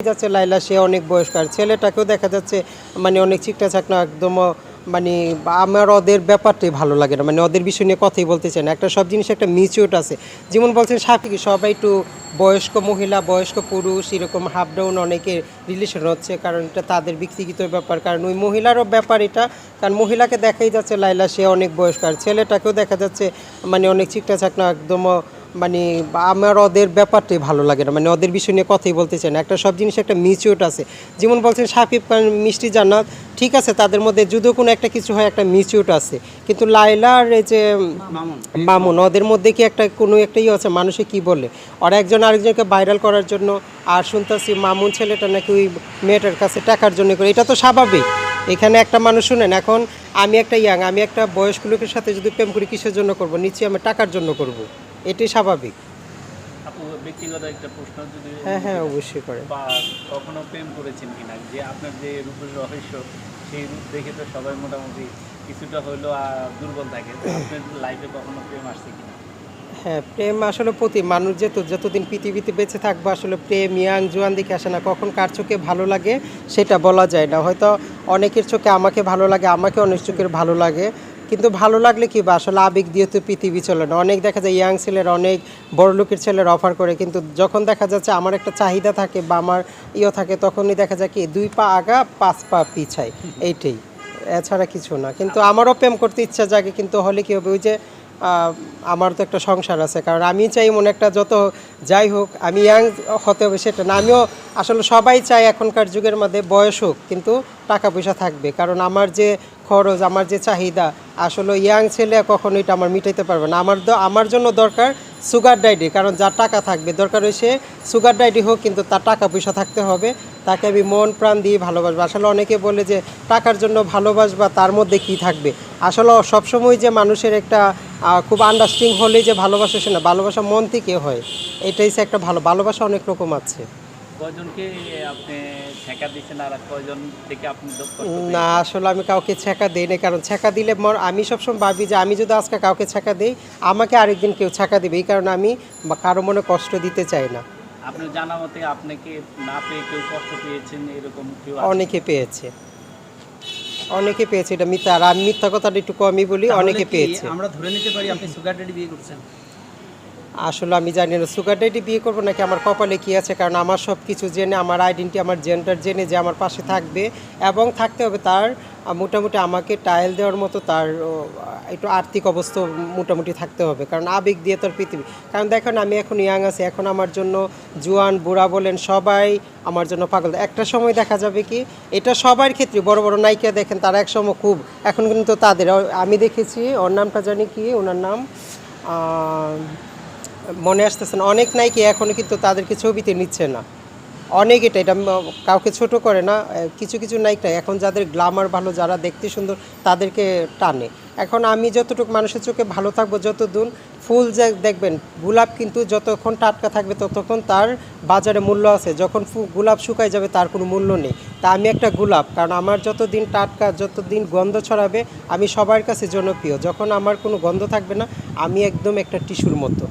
যাচ্ছে লাইলা সে অনেক বয়স্কার। ছেলেটাকেও দেখা যাচ্ছে মানে অনেক চিকটা চাকনা একদম মানে আমার ওদের ব্যাপারটাই ভালো লাগে না মানে ওদের বিষয় নিয়ে কথাই বলতে চাই না। একটা সব জিনিস একটা মিচিউট আছে। যেমন বলছেন সাপি সবাই একটু বয়স্ক মহিলা, বয়স্ক পুরুষ, এরকম হাফ ডাউন অনেকে রিলেশন হচ্ছে, কারণ এটা তাদের ব্যক্তিগত ব্যাপার। কারণ ওই মহিলারও ব্যাপার এটা, কারণ মহিলাকে দেখাই যাচ্ছে লাইলা সে অনেক বয়স্কার। ছেলেটাকেও দেখা যাচ্ছে মানে অনেক চিকটা চাকনা একদম মানে আমার ওদের ব্যাপারটাই ভালো লাগে না। মানে ওদের বিষয় নিয়ে কথাই বলতে চাই না। একটা সব জিনিস একটা মিচিউট আছে। যেমন বলছেন সাকিব খান মিষ্টি জান্নাত ঠিক আছে তাদের মধ্যে যদিও কোনো একটা কিছু হয় একটা মিচিউট আছে। কিন্তু লাইলা আর এই যে মামুন। ওদের মধ্যে কি একটা কোনো একটা ইয়ে আছে? মানুষে কি বলে? ওরা একজন আরেকজনকে ভাইরাল করার জন্য আর শুনতেছি মামুন ছেলেটা নাকি ওই মেয়েটার কাছে টাকার জন্য করে। এটা তো স্বাভাবিক। এখানে একটা মানুষ শুনেন এখন আমি একটা ইয়াং আমি একটা বয়স্ক লোকের সাথে যদি প্রেম করি কিসের জন্য করব? নিশ্চয়ই আমি টাকার জন্য করব। এটাই স্বাভাবিক। ব্যক্তিগত একটা প্রশ্ন যদি হ্যাঁ হ্যাঁ অবশ্যই করে বা কখনো প্রেম করেছেন কিনা? যে আপনার যে রূপের রহস্য সেই রূপ দেখে তো সবাই মোটামুটি কিছুটা দুর্বল থাকে। আপনার লাইফে কখনো প্রেম আসছে কিনা? হ্যাঁ প্রেম আসলে প্রতি মানুষ যেত যতদিন পৃথিবীতে বেঁচে থাকব আসলে প্রেম ইয়াং জোয়ান দিকে আসে না। কখন কার চোখে ভালো লাগে সেটা বলা যায় না। হয়তো অনেকের চোখে আমাকে ভালো লাগে আমাকে অনেক চোখের ভালো লাগে। কিন্তু ভালো লাগলে কি বা? আসলে আবেগ দিয়ে তো পৃথিবী চলে না। অনেক দেখা যায় ইয়াং ছেলের অনেক বড় লোকের ছেলের অফার করে কিন্তু যখন দেখা যাচ্ছে আমার একটা চাহিদা থাকে বা আমার ইয়ে থাকে তখনই দেখা যায় কি দুই পা আগা পাঁচ পা পিছায়। এইটাই। এছাড়া কিছু না। কিন্তু আমারও প্রেম করতে ইচ্ছা জাগে কিন্তু হলে কি হবে? ওই যে আমার তো একটা সংসার আছে, কারণ আমি চাই মনে একটা যত যাই হোক, আমি ইয়াং হতে হবে সেটা না, আমিও আসলে সবাই চায় এখনকার যুগের মধ্যে বয়স হোক, কিন্তু টাকা পয়সা থাকবে, কারণ আমার যে খরচ, আমার যে চাহিদা, আসলে ইয়াং ছেলে কখনো এটা আমার মিটাইতে পারবে না, আমার আমার জন্য দরকার সুগার ডাইডি কারণ যার টাকা থাকবে, দরকার হয়েছে সুগার ডাইডি হোক, কিন্তু তার টাকা পয়সা থাকতে হবে, তাকে আমি মন প্রাণ দিয়ে ভালোবাসবো, আসলে অনেকে বলে যে টাকার জন্য ভালোবাসবা, তার মধ্যে কি থাকবে, আসলে সবসময় যে মানুষের একটা খুব আন্ডারস্ট্যান্ডিং হলেই যে ভালোবাসা সে না ভালোবাসা মন থেকে হয়। এটাই সে একটা ভালো ভালোবাসা অনেক রকম আছে। আপনি আর থেকে আপনি না আসলে আমি কাউকে ছেঁকা দিই না কারণ ছেঁকা দিলে আমি সবসময় ভাবি যে আমি যদি আজকে কাউকে ছেঁকা দিই আমাকে আরেকদিন কেউ ছেঁকা দেবে। এই কারণে আমি কারও মনে কষ্ট দিতে চাই না। আপনার জানা মতে আপনাকে না পেয়ে কেউ কষ্ট পেয়েছেন? এরকম কেউ অনেকে পেয়েছে। অনেকে পেয়েছে এটা মিথ্যা। আর আমি মিথ্যা কথাটা একটু কমই বলি অনেকে পেয়েছে। আমরা ধরে নিতে পারি আপনি সুগার ডেডি বিয়ে করছেন? আসলে আমি জানি না সুগার ডেডি বিয়ে করব নাকি, আমার কপালে কি আছে? কারণ আমার সব কিছু জেনে, আমার আইডেন্টি আমার জেন্ডার জেনে যে আমার পাশে থাকবে এবং থাকতে হবে তার মোটামুটি আমাকে টাইল দেওয়ার মতো তার একটু আর্থিক অবস্থা মোটামুটি থাকতে হবে। কারণ আবেগ দিয়ে তোর পৃথিবী। কারণ দেখেন, আমি এখন ইয়াং আছি, এখন আমার জন্য জুয়ান, বুড়া বলেন, সবাই আমার জন্য পাগল। একটা সময় দেখা যাবে কি, এটা সবার ক্ষেত্রে, বড় বড় নায়িকা দেখেন, তারা এক সময় খুব, এখন কিন্তু তাদের, আমি দেখেছি, ওর নামটা জানি কি, ওনার নাম মনে আসতেছে না। অনেক নায়িকা এখনও কিন্তু তাদেরকে ছবিতে নিচ্ছে না। অনেক এটা এটা কাউকে ছোট করে না কিছু কিছু নায়িকা এখন যাদের গ্লামার ভালো, যারা দেখতে সুন্দর, তাদেরকে টানে। এখন আমি যতটুকু মানুষের চোখে ভালো থাকব যতদিন ফুল যে দেখবেন, গোলাপ কিন্তু যতক্ষণ টাটকা থাকবে ততক্ষণ তার বাজারে মূল্য আছে। যখন গোলাপ শুকায় যাবে তার কোনো মূল্য নেই। তা আমি একটা গোলাপ, কারণ আমার যতদিন টাটকা, যতদিন গন্ধ ছড়াবে, আমি সবার কাছে জনপ্রিয়। যখন আমার কোনো গন্ধ থাকবে না, আমি একদম একটা টিস্যুর মতো।